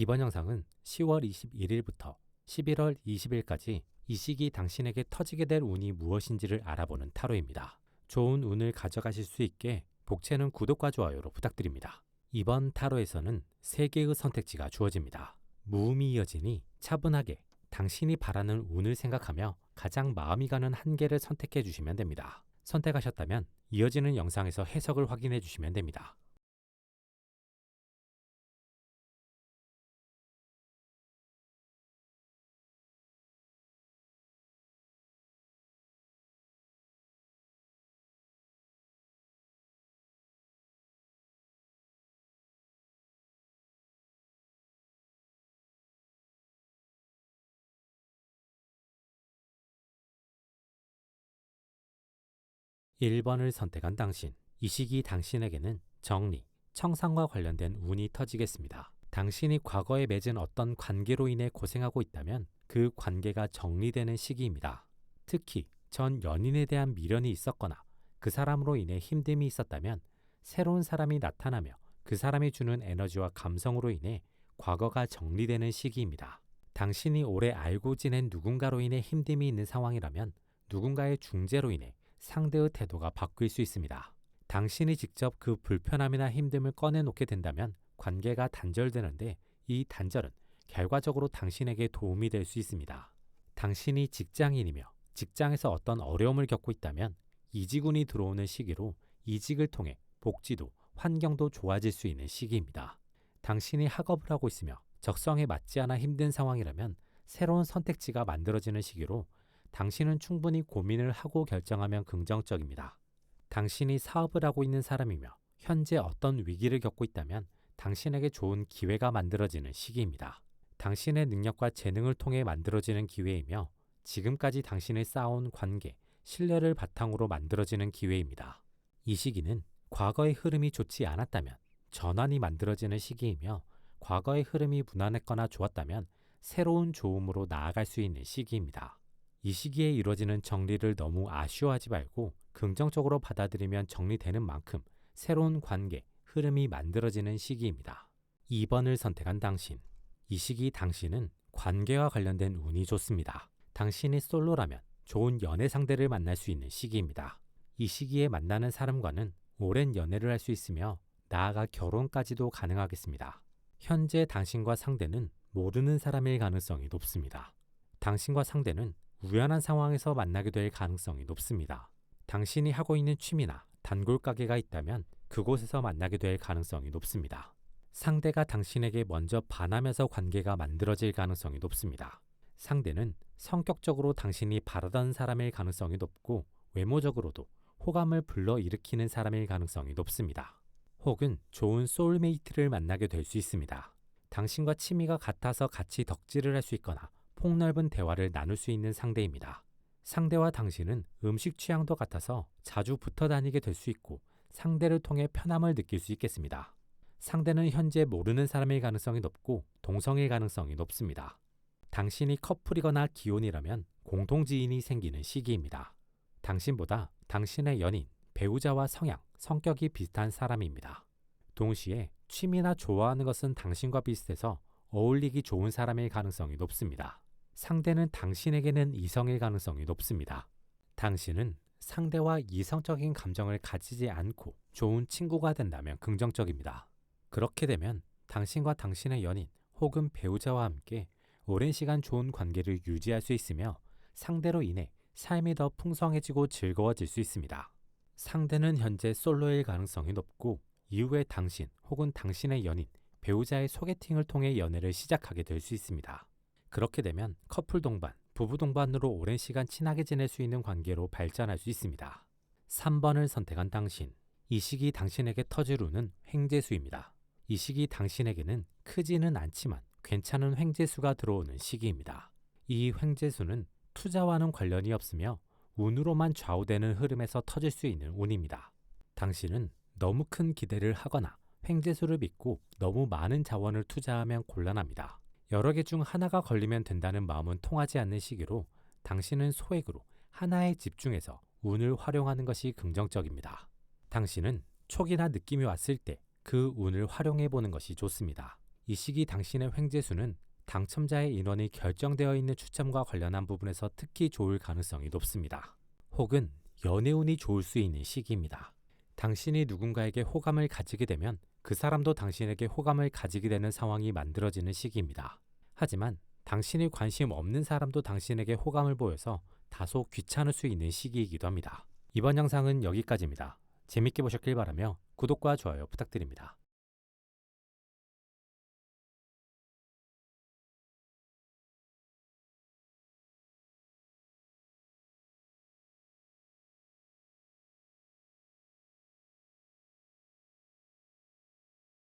이번 영상은 10월 21일부터 11월 20일까지 이 시기 당신에게 터지게 될 운이 무엇인지를 알아보는 타로입니다. 좋은 운을 가져가실 수 있게 복채는 구독과 좋아요로 부탁드립니다. 이번 타로에서는 3개의 선택지가 주어집니다. 무음이 이어지니 차분하게 당신이 바라는 운을 생각하며 가장 마음이 가는 한 개를 선택해 주시면 됩니다. 선택하셨다면 이어지는 영상에서 해석을 확인해 주시면 됩니다. 일 번을 선택한 당신. 이 시기 당신에게는 정리, 청산과 관련된 운이 터지겠습니다. 당신이 과거에 맺은 어떤 관계로 인해 고생하고 있다면 그 관계가 정리되는 시기입니다. 특히 전 연인에 대한 미련이 있었거나 그 사람으로 인해 힘듦이 있었다면 새로운 사람이 나타나며 그 사람이 주는 에너지와 감성으로 인해 과거가 정리되는 시기입니다. 당신이 오래 알고 지낸 누군가로 인해 힘듦이 있는 상황이라면 누군가의 중재로 인해 상대의 태도가 바뀔 수 있습니다. 당신이 직접 그 불편함이나 힘듦을 꺼내놓게 된다면 관계가 단절되는데 이 단절은 결과적으로 당신에게 도움이 될 수 있습니다. 당신이 직장인이며 직장에서 어떤 어려움을 겪고 있다면 이직운이 들어오는 시기로 이직을 통해 복지도 환경도 좋아질 수 있는 시기입니다. 당신이 학업을 하고 있으며 적성에 맞지 않아 힘든 상황이라면 새로운 선택지가 만들어지는 시기로 당신은 충분히 고민을 하고 결정하면 긍정적입니다. 당신이 사업을 하고 있는 사람이며 현재 어떤 위기를 겪고 있다면 당신에게 좋은 기회가 만들어지는 시기입니다. 당신의 능력과 재능을 통해 만들어지는 기회이며 지금까지 당신이 쌓아온 관계, 신뢰를 바탕으로 만들어지는 기회입니다. 이 시기는 과거의 흐름이 좋지 않았다면 전환이 만들어지는 시기이며 과거의 흐름이 무난했거나 좋았다면 새로운 좋음으로 나아갈 수 있는 시기입니다. 이 시기에 이루어지는 정리를 너무 아쉬워하지 말고 긍정적으로 받아들이면 정리되는 만큼 새로운 관계, 흐름이 만들어지는 시기입니다. 2번을 선택한 당신. 이 시기 당신은 관계와 관련된 운이 좋습니다. 당신이 솔로라면 좋은 연애 상대를 만날 수 있는 시기입니다. 이 시기에 만나는 사람과는 오랜 연애를 할 수 있으며 나아가 결혼까지도 가능하겠습니다. 현재 당신과 상대는 모르는 사람일 가능성이 높습니다. 당신과 상대는 우연한 상황에서 만나게 될 가능성이 높습니다. 당신이 하고 있는 취미나 단골 가게가 있다면 그곳에서 만나게 될 가능성이 높습니다. 상대가 당신에게 먼저 반하면서 관계가 만들어질 가능성이 높습니다. 상대는 성격적으로 당신이 바라던 사람일 가능성이 높고 외모적으로도 호감을 불러일으키는 사람일 가능성이 높습니다. 혹은 좋은 소울메이트를 만나게 될 수 있습니다. 당신과 취미가 같아서 같이 덕질을 할 수 있거나 폭넓은 대화를 나눌 수 있는 상대입니다. 상대와 당신은 음식 취향도 같아서 자주 붙어 다니게 될 수 있고 상대를 통해 편함을 느낄 수 있겠습니다. 상대는 현재 모르는 사람일 가능성이 높고 동성일 가능성이 높습니다. 당신이 커플이거나 기혼이라면 공통 지인이 생기는 시기입니다. 당신보다 당신의 연인, 배우자와 성향, 성격이 비슷한 사람입니다. 동시에 취미나 좋아하는 것은 당신과 비슷해서 어울리기 좋은 사람일 가능성이 높습니다. 상대는 당신에게는 이성일 가능성이 높습니다. 당신은 상대와 이성적인 감정을 가지지 않고 좋은 친구가 된다면 긍정적입니다. 그렇게 되면 당신과 당신의 연인 혹은 배우자와 함께 오랜 시간 좋은 관계를 유지할 수 있으며 상대로 인해 삶이 더 풍성해지고 즐거워질 수 있습니다. 상대는 현재 솔로일 가능성이 높고 이후에 당신 혹은 당신의 연인, 배우자의 소개팅을 통해 연애를 시작하게 될 수 있습니다. 그렇게 되면 커플 동반, 부부 동반으로 오랜 시간 친하게 지낼 수 있는 관계로 발전할 수 있습니다. 3번을 선택한 당신. 이 시기 당신에게 터질 운은 횡재수입니다. 이 시기 당신에게는 크지는 않지만 괜찮은 횡재수가 들어오는 시기입니다. 이 횡재수는 투자와는 관련이 없으며 운으로만 좌우되는 흐름에서 터질 수 있는 운입니다. 당신은 너무 큰 기대를 하거나 횡재수를 믿고 너무 많은 자원을 투자하면 곤란합니다. 여러 개 중 하나가 걸리면 된다는 마음은 통하지 않는 시기로 당신은 소액으로 하나에 집중해서 운을 활용하는 것이 긍정적입니다. 당신은 촉이나 느낌이 왔을 때 그 운을 활용해 보는 것이 좋습니다. 이 시기 당신의 횡재수는 당첨자의 인원이 결정되어 있는 추첨과 관련한 부분에서 특히 좋을 가능성이 높습니다. 혹은 연애운이 좋을 수 있는 시기입니다. 당신이 누군가에게 호감을 가지게 되면 그 사람도 당신에게 호감을 가지게 되는 상황이 만들어지는 시기입니다. 하지만 당신이 관심 없는 사람도 당신에게 호감을 보여서 다소 귀찮을 수 있는 시기이기도 합니다. 이번 영상은 여기까지입니다. 재밌게 보셨길 바라며 구독과 좋아요 부탁드립니다.